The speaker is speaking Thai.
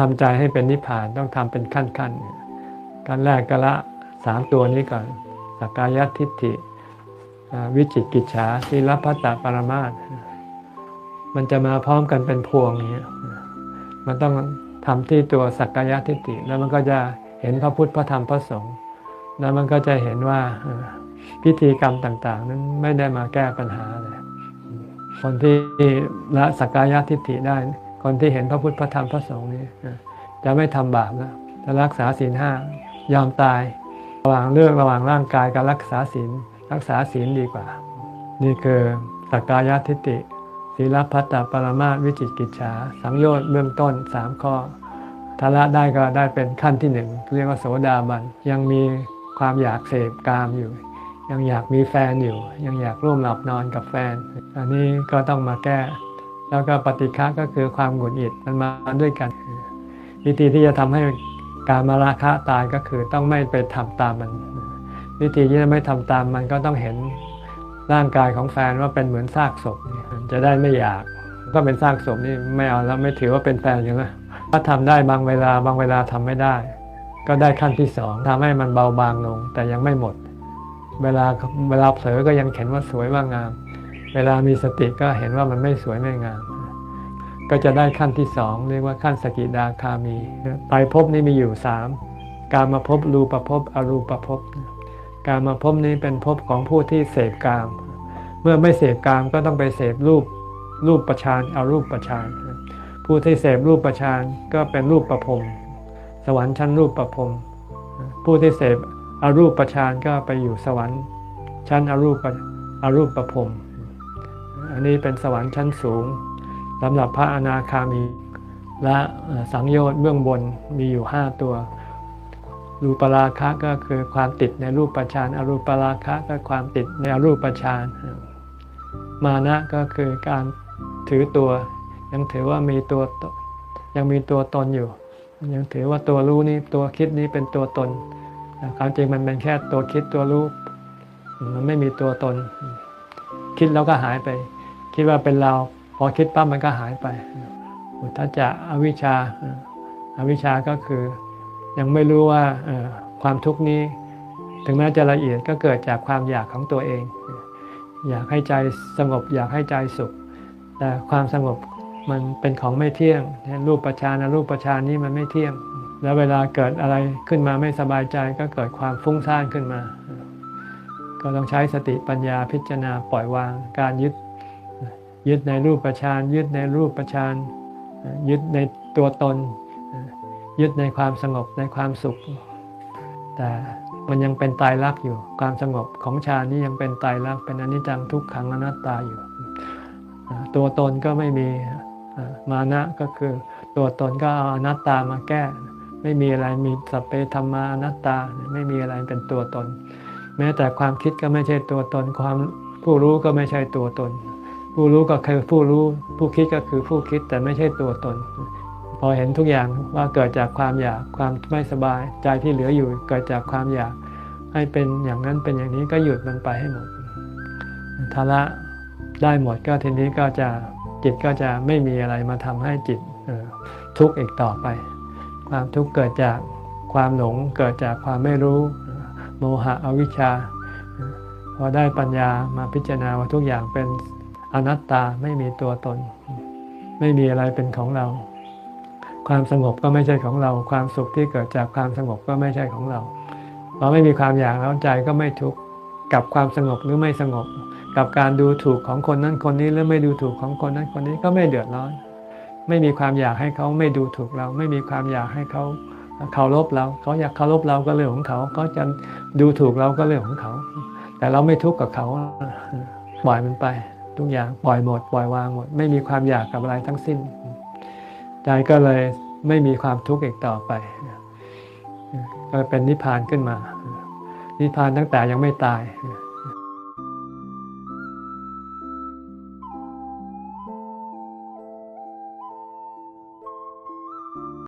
ทำใจให้เป็นนิพพานต้องทำเป็นขั้นขั้นขั้นแรกก็ละสามตัวนี้ก่อนสักกายทิฏฐิวิจิกิจฉาสีลพัตตปรมาสมันจะมาพร้อมกันเป็นพวงอย่างเงี้มันต้องทำที่ตัวสักกายทิฏฐิแล้วมันก็จะเห็นพระพุทธพระธรรมพระสงฆ์แล้วมันก็จะเห็นว่าพิธีกรรมต่าง ๆ นั้นไม่ได้มาแก้ปัญหาเลยคนที่ละสักกายทิฏฐิได้ คนที่เห็นพระพุทธพระธรรมพระสงฆ์นี่จะไม่ทำบาปแล้วจะรักษาศีลห้ายอมตาย ระหว่างเลือกระหว่างร่างกายกับรักษาศีลรักษาศีลดีกว่า นี่คือสักกายทิฏฐิศีลพัตตปรมาสวิจิตกิจฉาสังโยชน์เบื้องต้นสามข้อถ้าละได้ก็ได้เป็นขั้นที่หนึ่งเรียกว่าโสดาบันยังมีความอยากเสพกามอยู่ ยังอยากมีแฟนอยู่ ยังอยากร่วมหลับนอนกับแฟน อันนี้ก็ต้องมาแก้ แล้วก็ปฏิฆะก็คือความหงุดหงิดมันมาด้วยกัน วิธีที่จะทำให้การมาราคะตายก็คือต้องไม่ไปทำตามมัน วิธีที่จะไม่ทำตามมันก็ต้องเห็นร่างกายของแฟนว่าเป็นเหมือนซากศพจะได้ไม่อยาก ก็เป็นซากศพนี่ไม่เอาแล้วไม่ถือว่าเป็นแฟนกันแล้วถ้าทำได้บางเวลาบางเวลาทำไม่ได้ ก็ได้ขั้นที่สองทำให้มันเบาบางลง แต่ยังไม่หมด เวลาเวลาเผลอก็ยังเห็นว่าสวยว่างาม เวลามีสติก็เห็นว่ามันไม่สวยไม่งาม ก็จะได้ขั้นที่สองเรียกว่าขั้นสกิดาคามีไตรภพนี้มีอยู่สามการมาพบรูปภพอรูปภพการมาพบนี้เป็นภพของผู้ที่เสพกาม เมื่อไม่เสพกามก็ต้องไปเสพรูปรูปประชานเอารูปประชานผู้ที่เสพรูปประชานก็เป็นรูปประพรมสวรรค์ชั้นรูปประพรมผู้ที่เสพอรูปประชานก็ไปอยู่สวรรค์ชั้นอรูปอรูปประพรม อันนี้เป็นสวรรค์ชั้นสูงสำหรับพระอนาคามี และสังโยชน์เบื้องบนมีอยู่ 5 ตัว รูปราคะก็คือความติดในรูปประชานอรูปราคะก็ความติดในอรูปประชานมานะก็คือการถือตัว ยังถือว่ามีตัวยังมีตัวตนอยู่ ยังถือว่าตัวรู้นี้ตัวคิดนี้เป็นตัวตนความจริงมันเป็นแค่ตัวคิดตัวรู้ มันไม่มีตัวตน คิดแล้วก็หายไป คิดว่าเป็นเรา พอคิดปั๊บมันก็หายไป อุทธจจะอวิชชาอวิชชาก็คือยังไม่รู้ว่าความทุกข์นี้ ถึงแม้จะละเอียดก็เกิดจากความอยากของตัวเอง อยากให้ใจสงบอยากให้ใจสุข แต่ความสงบมันเป็นของไม่เที่ยง รูปประชานรูปประชานนี้มันไม่เที่ยง แล้วเวลาเกิดอะไรขึ้นมาไม่สบายใจก็เกิดความฟุ้งซ่านขึ้นมา ก็ต้องใช้สติปัญญาพิจารณาปล่อยวางการยึด ยึดในรูปประชานยึดในรูปประชานยึดในตัวตน ยึดในความสงบในความสุข แต่มันยังเป็นตายรักอยู่ ความสงบของฌานนี้ยังเป็นตายรักเป็นอนิจจังทุกขังอนัตตาอยู่ ตัวตนก็ไม่มีมานะก็คือตัวตนก็เอาอนัตตามาแก้ ไม่มีอะไรมีสเปธรรมานัตตาไม่มีอะไรเป็นตัวตน แม้แต่ความคิดก็ไม่ใช่ตัวตนความผู้รู้ก็ไม่ใช่ตัวตน ผู้รู้ก็คือผู้รู้ ผู้คิดก็คือผู้คิดแต่ไม่ใช่ตัวตน พอเห็นทุกอย่างว่าเกิดจากความอยากความไม่สบาย ใจที่เหลืออยู่เกิดจากความอยาก ให้เป็นอย่างนั้นเป็นอย่างนี้ก็หยุดมันไปให้หมดทาระได้หมดก็ทีนี้ก็จะจิตก็จะไม่มีอะไรมาทำให้จิตทุกข์อีกต่อไป ความทุกข์เกิดจากความหลงเกิดจากความไม่รู้ โมหะอวิชชา พอได้ปัญญามาพิจารณาว่าทุกอย่างเป็น อนัตตาไม่มีตัวตน ไม่มีอะไรเป็นของเรา ความสงบก็ไม่ใช่ของเรา ความสุขที่เกิดจากความสงบก็ไม่ใช่ของเราพอไม่มีความอยากแล้วใจก็ไม่ทุกข์กับความสงบหรือไม่สงบ กับการดูถูกของคนนั้นคนนี้หรือไม่ดูถูกของคนนั้นคนนี้ก็ไม่เดือดร้อน ไม่มีความอยากให้เขาไม่ดูถูกเรา ไม่มีความอยากให้เขาเคารพเรา เขาอยากเคารพเราก็เรื่องของเขาเขาจะดูถูกเราก็เรื่องของเขา แต่เราไม่ทุกข์กับเขาปล่อยมันไป ทุกอย่างปล่อยหมด ปล่อยวางหมด ไม่มีความอยากกับอะไรทั้งสิ้น ใจก็เลยไม่มีความทุกข์อีกต่อไป ก็เป็นนิพพานขึ้นมา นิพพานตั้งแต่ยังไม่ตาย